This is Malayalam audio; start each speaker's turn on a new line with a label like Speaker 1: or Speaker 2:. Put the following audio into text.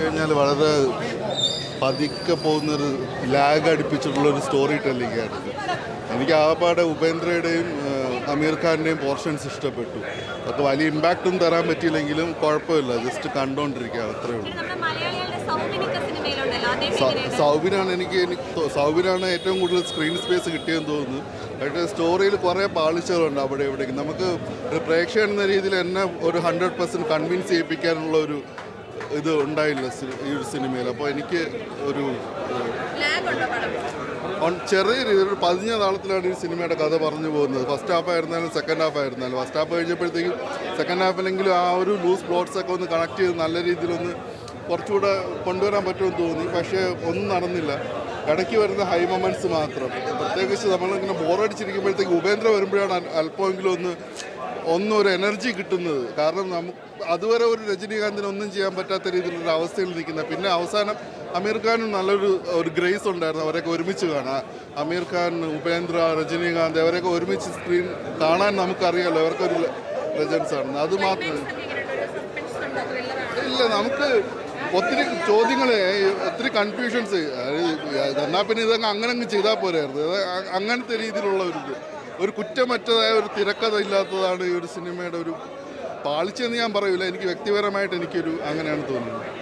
Speaker 1: കഴിഞ്ഞാൽ വളരെ പതുക്കെ പോകുന്നൊരു ലാഗ് അടുപ്പിച്ചിട്ടുള്ളൊരു സ്റ്റോറി ടെല്ലിംഗ് ആയിരുന്നു എനിക്ക് ആപാടെ ഉപേന്ദ്രയുടെയും അമീർ ഖാന്റെയും പോർഷൻസ് ഇഷ്ടപ്പെട്ടു. അപ്പോൾ വലിയ ഇമ്പാക്റ്റും തരാൻ പറ്റിയില്ലെങ്കിലും കുഴപ്പമില്ല. ജസ്റ്റ് കണ്ടുകൊണ്ടിരിക്കുക അത്രേ ഉള്ളൂ. സൗബിനാണ് എനിക്ക് എനിക്ക് സൗബിനാണ് ഏറ്റവും കൂടുതൽ സ്ക്രീൻ സ്പേസ് കിട്ടിയെന്ന് തോന്നുന്നു. പക്ഷേ സ്റ്റോറിയിൽ കുറേ പാളിച്ചകളുണ്ട് അവിടെ ഇവിടേക്ക്. നമുക്ക് ഒരു പ്രേക്ഷകൻ എന്ന രീതിയിൽ എന്നെ ഒരു ഹൺഡ്രഡ് പെർസെന്റ് കൺവിൻസ് ചെയ്യിപ്പിക്കാനുള്ള ഒരു ഇത് ഉണ്ടായില്ല ഈ ഒരു സിനിമയിൽ. അപ്പോൾ എനിക്ക് ഒരു ചെറിയ രീതിയിൽ ഒരു പതിഞ്ഞ താളത്തിലാണ് ഈ സിനിമയുടെ കഥ പറഞ്ഞു പോകുന്നത്. ഫസ്റ്റ് ഹാഫ് ആയിരുന്നാലും സെക്കൻഡ് ഹാഫ് ആയിരുന്നാലും. ഫസ്റ്റ് ഹാഫ് കഴിഞ്ഞപ്പോഴത്തേക്കും സെക്കൻഡ് ഹാഫിലെങ്കിലും ആ ഒരു ലൂസ് പ്ലോട്ട്സ് ഒക്കെ ഒന്ന് കണക്ട് ചെയ്ത് നല്ല രീതിയിലൊന്ന് കുറച്ചുകൂടെ കൊണ്ടുവരാൻ പറ്റുമെന്ന് തോന്നി. പക്ഷേ ഒന്നും നടന്നില്ല. ഇടയ്ക്ക് വരുന്ന ഹൈ മൊമെന്റ്സ് മാത്രം. പ്രത്യേകിച്ച് നമ്മളിങ്ങനെ ബോറടിച്ചിരിക്കുമ്പോഴത്തേക്ക് ഉപേന്ദ്ര വരുമ്പോഴാണ് അല്പമെങ്കിലും ഒന്ന് ഒന്നും ഒരു എനർജി കിട്ടുന്നത്. കാരണം നമുക്ക് അതുവരെ ഒരു രജനീകാന്തിന് ഒന്നും ചെയ്യാൻ പറ്റാത്ത രീതിയിലുള്ള അവസ്ഥയിൽ നിൽക്കുന്ന പിന്നെ അവസാനം അമീർ ഖാനും നല്ലൊരു ഒരു ഗ്രേസ് ഉണ്ടായിരുന്നു അവരൊക്കെ ഒരുമിച്ച് കാണാം. അമീർ ഖാൻ ഉപേന്ദ്ര രജനീകാന്ത് അവരൊക്കെ ഒരുമിച്ച് സ്ക്രീൻ കാണാൻ നമുക്കറിയാമല്ലോ അവർക്കൊരു ലെജൻസ് ആണ് അത് മാത്രമേ ഇല്ല നമുക്ക് ഒത്തിരി ചോദ്യങ്ങൾ ഒത്തിരി കൺഫ്യൂഷൻസ് എന്നാൽ പിന്നെ ഇതങ്ങ് അങ്ങനെ അങ്ങ് ചെയ്താൽ പോരായിരുന്നു അങ്ങനത്തെ രീതിയിലുള്ള ഒരു ഇത്. ഒരു കുറ്റമറ്റതായ ഒരു തിരക്കഥ ഇല്ലാത്തതാണ് ഈ ഒരു സിനിമയുടെ ഒരു പാളിച്ചെന്ന് ഞാൻ പറയൂല. എനിക്ക് വ്യക്തിപരമായിട്ട് എനിക്കൊരു അങ്ങനെയാണ് തോന്നുന്നത്.